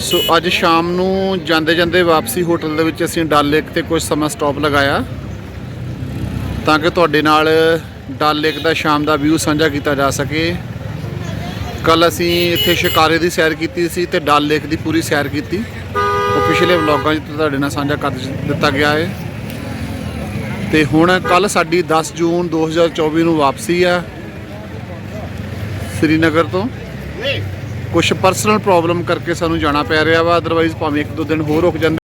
ਸੋ ਅੱਜ ਸ਼ਾਮ ਨੂੰ ਜਾਂਦੇ ਜਾਂਦੇ ਵਾਪਸੀ ਹੋਟਲ ਦੇ ਵਿੱਚ ਅਸੀਂ ਡਲ ਲੇਕ ਤੇ ਕੁਝ ਸਮਾਂ ਸਟਾਪ ਲਗਾਇਆ। ਤਾਂ ਕਿ ਤੁਹਾਡੇ ਨਾਲ ਡਲ ਲੇਕ ਦਾ ਸ਼ਾਮ ਦਾ ਵਿਊ ਸਾਂਝਾ ਕੀਤਾ ਜਾ ਸਕੇ। ਕੱਲ ਅਸੀਂ ਇੱਥੇ ਸ਼ਿਕਾਰੇ ਦੀ ਸੈਰ ਕੀਤੀ ਸੀ ਤੇ ਡਲ ਲੇਕ ਦੀ ਪੂਰੀ ਸੈਰ ਕੀਤੀ। ਉਹ ਪਿਛਲੇ ਵਲੌਗਾਂ 'ਚ ਤੁਹਾਡੇ ਨਾਲ ਸਾਂਝਾ ਕਰ ਦਿੱਤਾ ਗਿਆ ਹੈ। ਤੇ ਹੁਣ ਕੱਲ ਸਾਡੀ 10 ਜੂਨ 2024 ਨੂੰ ਵਾਪਸੀ ਆ। ਸ੍ਰੀਨਗਰ ਤੋਂ। ਕੁਝ ਪਰਸਨਲ ਪ੍ਰੋਬਲਮ ਕਰਕੇ ਸਾਨੂੰ ਜਾਣਾ ਪੈ ਰਿਹਾ ਵਾ ਅਦਰਵਾਈਜ਼ ਭਾਵੇਂ ਇੱਕ ਦੋ ਦਿਨ ਹੋਰ ਰੁਕ ਜਾਂਦੇ।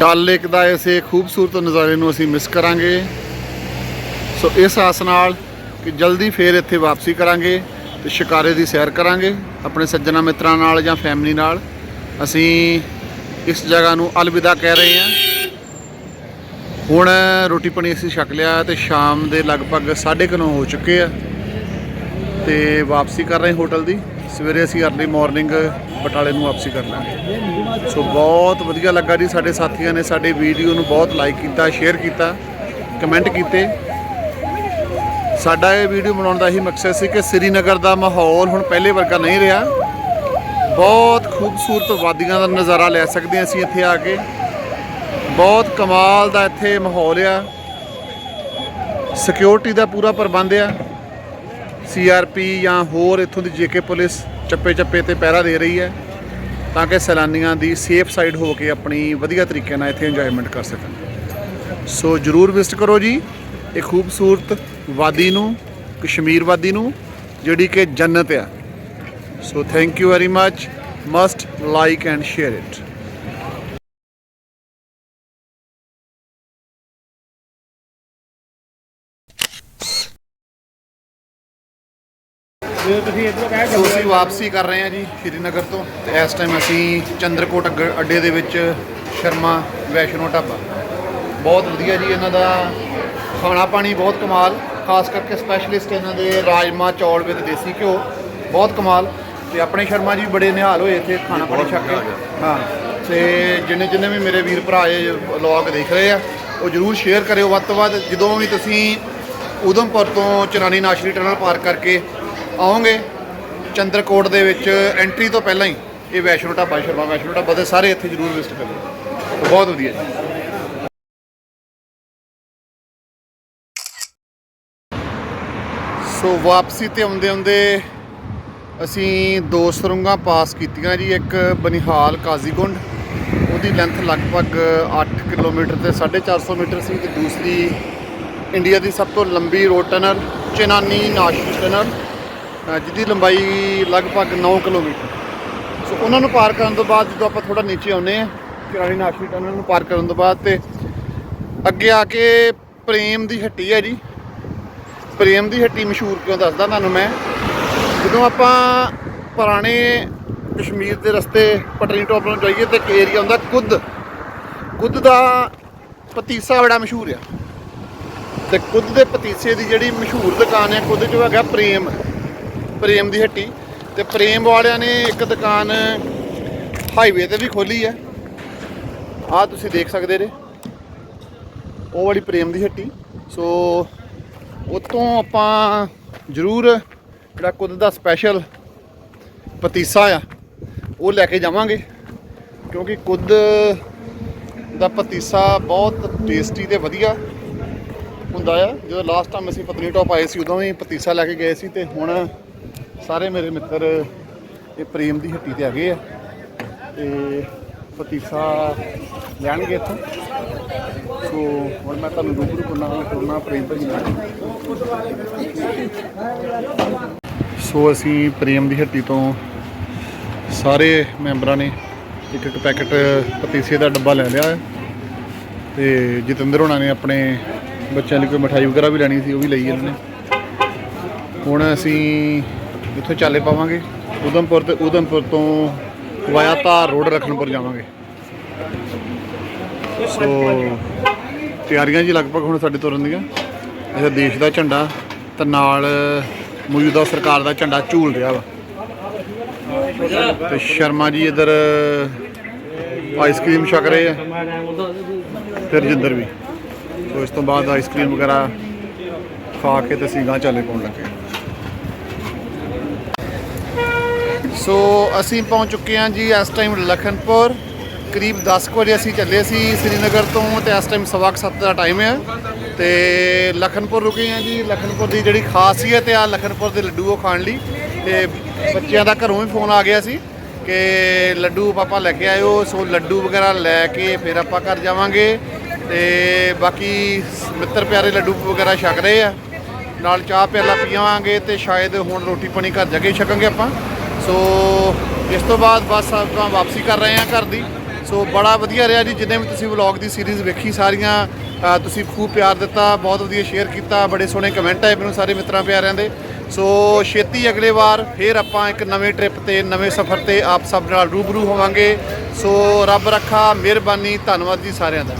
ਡਲ ਲੇਕ ਦਾ ਇਸੇ ਖੂਬਸੂਰਤ ਨਜ਼ਾਰੇ ਨੂੰ ਅਸੀਂ ਮਿਸ ਕਰਾਂਗੇ। ਸੋ ਇਸ ਆਸ ਨਾਲ ਕਿ ਜਲਦੀ ਫੇਰ ਇੱਥੇ ਵਾਪਸੀ ਕਰਾਂਗੇ ਤੇ ਸ਼ਿਕਾਰੇ ਦੀ ਸੈਰ ਕਰਾਂਗੇ, ਆਪਣੇ ਸੱਜਣਾ ਮਿੱਤਰਾਂ ਨਾਲ ਜਾਂ ਫੈਮਿਲੀ ਨਾਲ। ਅਸੀਂ ਇਸ ਜਗ੍ਹਾ ਨੂੰ ਅਲਵਿਦਾ ਕਹਿ ਰਹੇ ਹਾਂ। ਹੁਣ ਰੋਟੀ ਪਾਣੀ ਅਸੀਂ ਛਕ ਲਿਆ ਤੇ ਸ਼ਾਮ ਦੇ ਲਗਭਗ 9:30 ਹੋ ਚੁੱਕੇ ਆ ਤੇ ਵਾਪਸੀ ਕਰ ਰਹੇ ਹੋਟਲ ਦੀ। ਸਵੇਰੇ ਅਸੀਂ ਅਰਲੀ ਮਾਰਨਿੰਗ ਬਟਾਲੇ ਨੂੰ ਵਾਪਸੀ ਕਰ ਲਾਂਗੇ। ਸੋ ਬਹੁਤ ਵਧੀਆ ਲੱਗਾ ਜੀ ਸਾਡੇ ਸਾਥੀਆਂ ਨੇ ਸਾਡੇ ਵੀਡੀਓ ਨੂੰ ਬਹੁਤ ਲਾਈਕ ਕੀਤਾ ਸ਼ੇਅਰ ਕੀਤਾ ਕਮੈਂਟ ਕੀਤੇ। ਸਾਡਾ ਇਹ ਵੀਡੀਓ ਬਣਾਉਣ ਦਾ ਹੀ ਮਕਸਦ ਸੀ ਕਿ ਸ੍ਰੀਨਗਰ ਦਾ ਮਾਹੌਲ ਹੁਣ ਪਹਿਲੇ ਵਰਗਾ ਨਹੀਂ ਰਿਹਾ। ਬਹੁਤ ਖੂਬਸੂਰਤ ਵਾਦੀਆਂ ਦਾ ਨਜ਼ਾਰਾ ਲੈ ਸਕਦੇ ਹਾਂ ਅਸੀਂ ਇੱਥੇ ਆ ਕੇ। ਬਹੁਤ ਕਮਾਲ ਦਾ ਇੱਥੇ ਮਾਹੌਲ ਆ। ਸਿਕਿਉਰਿਟੀ ਦਾ ਪੂਰਾ ਪ੍ਰਬੰਧ ਆ। ਸੀਆਰਪੀ ਜਾਂ ਹੋਰ ਇੱਥੋਂ ਦੀ ਜੇਕੇ ਪੁਲਿਸ ਚੱਪੇ ਚੱਪੇ ਤੇ ਪਹਿਰਾ ਦੇ ਰਹੀ ਹੈ ਤਾਂ ਕਿ ਸੈਲਾਨੀਆਂ ਦੀ ਸੇਫ ਸਾਈਡ ਹੋ ਕੇ ਆਪਣੀ ਵਧੀਆ ਤਰੀਕੇ ਨਾਲ ਇੱਥੇ ਇੰਜੋਇਮੈਂਟ ਕਰ ਸਕਣ। ਸੋ ਜਰੂਰ ਵਿਜ਼ਿਟ ਕਰੋ ਜੀ ਇਹ ਖੂਬਸੂਰਤ ਵਾਦੀ ਨੂੰ, ਕਸ਼ਮੀਰ ਵਾਦੀ ਨੂੰ, ਜਿਹੜੀ ਕਿ ਜੰਨਤ ਆ। So thank you very much must like and share it ਤੁਸੀਂ ਇੱਧਰੋਂ ਸੋ ਅਸੀਂ ਵਾਪਸੀ ਕਰ ਰਹੇ ਹਾਂ ਜੀ ਸ਼੍ਰੀਨਗਰ ਤੋਂ। ਤੇ ਇਸ ਟਾਈਮ ਅਸੀਂ ਚੰਦਰਕੋਟ ਅੱਗ- ਅੱਡੇ ਦੇ ਵਿੱਚ ਸ਼ਰਮਾ ਵੈਸ਼ਨੋ ਢਾਬਾ। ਬਹੁਤ ਵਧੀਆ ਜੀ ਇਹਨਾਂ ਦਾ ਖਾਣਾ ਪਾਣੀ ਬਹੁਤ ਕਮਾਲ। ਖਾਸ ਕਰਕੇ ਸਪੈਸ਼ਲਿਸਟ ਇਹਨਾਂ ਦੇ ਰਾਜਮਾ, ਚੌਲ ਵਿਦ ਦੇਸੀ ਘਿਓ। ਬਹੁਤ ਕਮਾਲ। ਤੇ ਆਪਣੇ ਸ਼ਰਮਾ ਜੀ ਬੜੇ ਨਿਹਾਲ ਹੋਏ ਇੱਥੇ ਖਾਣਾ ਪਾਣੀ ਛਕ ਕੇ। ਹਾਂ ਤੇ ਜਿੰਨੇ ਜਿੰਨੇ ਵੀ ਮੇਰੇ ਵੀਰ ਭਰਾ ਇਹ ਵਲੌਗ ਦੇਖ ਰਹੇ ਆ ਉਹ ਜਰੂਰ ਸ਼ੇਅਰ ਕਰਿਓ। ਵੱਧ ਤੋਂ ਵੱਧ ਜਦੋਂ ਵੀ ਤੁਸੀਂ ਉਧਮਪੁਰ ਤੋਂ ਚਰਾਨੀ ਨਾਸ਼ਰੀ ਟਨਲ ਪਾਰ ਕਰਕੇ ਆਓਗੇ ਚੰਦਰਕੋਟ ਦੇ ਵਿੱਚ ਐਂਟਰੀ ਤੋਂ ਪਹਿਲਾਂ ਹੀ ਇਹ ਵੈਸ਼ਨੋ ਢਾਬਾ ਸ਼ਰਮਾ ਵੈਸ਼ਨੋ ਢਾਬਾ ਦੇ ਸਾਰੇ ਇੱਥੇ ਜਰੂਰ ਵਿਜ਼ਿਟ ਕਰਿਓ। ਬਹੁਤ ਵਧੀਆ ਜੀ। ਸੋ ਵਾਪਸੀ ਤੇ ਆਉਂਦੇ ਆਉਂਦੇ ਅਸੀਂ ਦੋ ਸਰੰਗਾਂ ਪਾਸ ਕੀਤੀਆਂ ਜੀ, ਇੱਕ ਬਨਿਹਾਲ ਕਾਜ਼ੀਗੁੰਡ, ਉਹਦੀ ਲੈਂਥ ਲਗਭਗ 8 ਕਿਲੋਮੀਟਰ ਤੇ 450 ਮੀਟਰ ਸੀ ਤੇ ਦੂਸਰੀ ਇੰਡੀਆ ਦੀ ਸਭ ਤੋਂ ਲੰਬੀ road tunnel Chenani Nashri tunnel ਜਿਹਦੀ ਲੰਬਾਈ ਲਗਭਗ 9 ਕਿਲੋਮੀਟਰ। ਸੋ ਉਹਨਾਂ ਨੂੰ ਪਾਰ ਕਰਨ ਤੋਂ ਬਾਅਦ ਜਦੋਂ ਆਪਾਂ ਥੋੜਾ ਨੀਚੇ ਆਉਂਦੇ ਆ ਚਨਾਨੀ ਨਾਸ਼ੀ ਟਨਲ ਨੂੰ ਪਾਰ ਕਰਨ ਤੋਂ ਬਾਅਦ ਤੇ ਅੱਗੇ ਆ ਕੇ ਪ੍ਰੇਮ ਦੀ ਹੱਟੀ ਹੈ ਜੀ। ਪ੍ਰੇਮ ਦੀ ਹੱਟੀ ਮਸ਼ਹੂਰ ਕਿਉਂ ਦੱਸਦਾ ਤੁਹਾਨੂੰ ਮੈਂ? ਜਦੋਂ ਆਪਾਂ ਪੁਰਾਣੇ ਕਸ਼ਮੀਰ ਦੇ ਰਸਤੇ ਪਟਨੀ ਟੋਪ ਨੂੰ ਜਾਈਏ ਤੇ ਇੱਕ ਏਰੀਆ ਹੁੰਦਾ ਕੁੱਦ। ਕੁੱਦ ਦਾ ਪਤੀਸਾ ਬੜਾ ਮਸ਼ਹੂਰ ਆ। ਤੇ ਕੁੱਦ ਦੇ ਪਤੀਸੇ ਦੀ ਜਿਹੜੀ ਮਸ਼ਹੂਰ ਦੁਕਾਨ ਹੈ ਕੁੱਦ 'ਚ ਹੈਗਾ ਪ੍ਰੇਮ। ਪ੍ਰੇਮ ਦੀ ਹੱਟੀ। ਤੇ ਪ੍ਰੇਮ ਵਾਲਿਆਂ ਨੇ ਇੱਕ ਦੁਕਾਨ ਹਾਈਵੇ ਤੇ ਵੀ ਖੋਲੀ ਹੈ ਆਹ ਤੁਸੀਂ ਦੇਖ ਸਕਦੇ ਜੇ। ਉਹ ਵਾਲੀ ਪ੍ਰੇਮ ਦੀ ਹੱਟੀ। ਸੋ ਉਤੋਂ ਆਪਾਂ ਜ਼ਰੂਰ ਜਿਹੜਾ ਕੁੱਦ ਦਾ ਸਪੈਸ਼ਲ ਪਤੀਸਾ ਆ, ਉਹ ਲੈ ਕੇ ਜਾਵਾਂਗੇ। ਕਿਉਂਕਿ ਕੁੱਦ ਦਾ ਪਤੀਸਾ ਬਹੁਤ ਟੇਸਟੀ ਤੇ ਵਧੀਆ ਹੁੰਦਾ ਆ। ਜਦੋਂ ਲਾਸਟ ਟਾਈਮ ਅਸੀਂ ਪਤਨੀਟਾਪ ਆਏ ਸੀ, ਉਦੋਂ ਵੀ ਪਤੀਸਾ ਲੈ ਕੇ ਗਏ ਸੀ ਤੇ ਹੁਣ ਸਾਰੇ ਮੇਰੇ ਮਿੱਤਰ ਇਹ ਪ੍ਰੇਮ ਦੀ ਹੱਟੀ ਤੇ ਆ ਗਏ ਆ ਤੇ ਪਤੀਸਾ ਲੈਣਗੇ ਇੱਥੋਂ। ਸੋ ਹੁਣ ਮੈਂ ਤੁਹਾਨੂੰ ਰੂਬਰੂ ਕਰਨਾ ਕਰਨਾ ਪ੍ਰੇਮ ਭਾਜੀ ਨਾਲ। ਸੋ ਅਸੀਂ ਪ੍ਰੇਮ ਦੀ ਹੱਟੀ ਤੋਂ ਸਾਰੇ ਮੈਂਬਰਾਂ ਨੇ ਇੱਕ ਇੱਕ ਪੈਕਟ ਪਤੀਸੇ ਦਾ ਡੱਬਾ ਲੈ ਲਿਆ ਹੈ। ਤੇ ਜਤਿੰਦਰ ਹੋਣਾ ਨੇ ਆਪਣੇ ਬੱਚਿਆਂ ਲਈ ਕੋਈ ਮਠਾਈ ਵਗੈਰਾ ਵੀ ਲੈਣੀ ਸੀ, ਉਹ ਵੀ ਲਈ ਇਹਨਾਂ ਨੇ। ਹੁਣ ਅਸੀਂ ਇੱਥੋਂ ਚਾਲੇ ਪਾਵਾਂਗੇ। ਉਧਮਪੁਰ ਤੇ ਉਧਮਪੁਰ ਤੋਂ ਵਾਇਆ ਧਾਰ ਰੋਡ ਰਖਨਪੁਰ ਜਾਵਾਂਗੇ। ਸੋ ਤਿਆਰੀਆਂ ਜੀ ਲਗਭਗ ਹੁਣ ਸਾਡੇ ਤੁਰਨ ਦੀਆਂ। ਇਹਦਾ ਦੇਸ਼ ਦਾ ਝੰਡਾ ਤੇ ਨਾਲ ਮੌਜੂਦਾ ਸਰਕਾਰ ਦਾ ਝੰਡਾ ਝੂਲ ਰਿਹਾ ਵਾ। ਤੇ ਸ਼ਰਮਾ ਜੀ ਇਧਰ ਆਈਸਕ੍ਰੀਮ ਛਕ ਰਹੇ ਆ। ਫਿਰ ਰਜਿੰਦਰ ਵੀ। ਸੋ ਇਸ ਤੋਂ ਬਾਅਦ ਆਈਸਕ੍ਰੀਮ ਵਗੈਰਾ ਖਾ ਕੇ ਤੇ ਸੀਗਾ ਗਾਂ ਚਾਲੇ ਪਾਉਣ ਲੱਗੇ। ਸੋ ਅਸੀਂ ਪਹੁੰਚ ਚੁੱਕੇ ਹਾਂ ਜੀ ਇਸ ਟਾਈਮ ਲਖਨਪੁਰ। ਕਰੀਬ 10 ਕੁ ਵਜੇ ਅਸੀਂ ਚੱਲੇ ਸੀ ਸ੍ਰੀਨਗਰ ਤੋਂ ਤੇ ਇਸ ਟਾਈਮ ਸਵਾ ਕੁ ਸੱਤ ਦਾ ਟਾਈਮ ਹੈ ਤੇ ਲਖਨਪੁਰ ਰੁਕੇ ਹਾਂ ਜੀ। ਲਖਨਪੁਰ ਦੀ ਜਿਹੜੀ ਖਾਸੀਅਤ ਆ, ਲਖਨਪੁਰ ਦੇ ਲੱਡੂ ਉਹ ਖਾਣ ਲਈ। ਤੇ ਬੱਚਿਆਂ ਦਾ ਘਰੋਂ ਵੀ ਫੋਨ ਆ ਗਿਆ ਸੀ ਕਿ ਲੱਡੂ ਪਾਪਾ ਲੈ ਕੇ ਆਇਓ। ਸੋ ਲੱਡੂ ਵਗੈਰਾ ਲੈ ਕੇ ਫਿਰ ਆਪਾਂ ਘਰ ਜਾਵਾਂਗੇ। ਤੇ ਬਾਕੀ ਮਿੱਤਰ ਪਿਆਰੇ ਲੱਡੂ ਵਗੈਰਾ ਛਕ ਰਹੇ ਆ। ਨਾਲ ਚਾਹ ਪਿਆਲਾ ਪੀਵਾਂਗੇ ਤੇ ਸ਼ਾਇਦ ਹੁਣ ਰੋਟੀ ਪਾਣੀ ਘਰ ਜਾ ਕੇ ਛਕਾਂਗੇ ਆਪਾਂ। ਸੋ ਇਸ ਤੋਂ ਬਾਅਦ ਬਸ ਆਪਾਂ ਵਾਪਸੀ ਕਰ ਰਹੇ ਹਾਂ ਘਰ ਦੀ। ਸੋ ਬੜਾ ਵਧੀਆ ਰਿਹਾ ਜੀ। ਜਿੰਨੇ ਵੀ ਤੁਸੀਂ ਵਲੌਗ ਦੀ ਸੀਰੀਜ਼ ਵੇਖੀ ਸਾਰੀਆਂ ਤੁਸੀਂ ਖੂਬ ਪਿਆਰ ਦਿੱਤਾ, ਬਹੁਤ ਵਧੀਆ ਸ਼ੇਅਰ ਕੀਤਾ, ਬੜੇ ਸੋਹਣੇ ਕਮੈਂਟ ਆਏ ਮੈਨੂੰ ਸਾਰੇ ਮਿੱਤਰਾਂ ਪਿਆਰਿਆਂ ਦੇ। ਸੋ ਛੇਤੀ ਅਗਲੇ ਵਾਰ ਫੇਰ ਆਪਾਂ ਇੱਕ ਨਵੇਂ ਟ੍ਰਿਪ ਤੇ, ਨਵੇਂ ਸਫ਼ਰ ਤੇ ਆਪ ਸਭ ਨਾਲ ਰੂਬਰੂ ਹੋਵਾਂਗੇ। ਸੋ ਰੱਬ ਰੱਖਾ, ਮਿਹਰਬਾਨੀ, ਧੰਨਵਾਦ ਜੀ ਸਾਰਿਆਂ ਦਾ।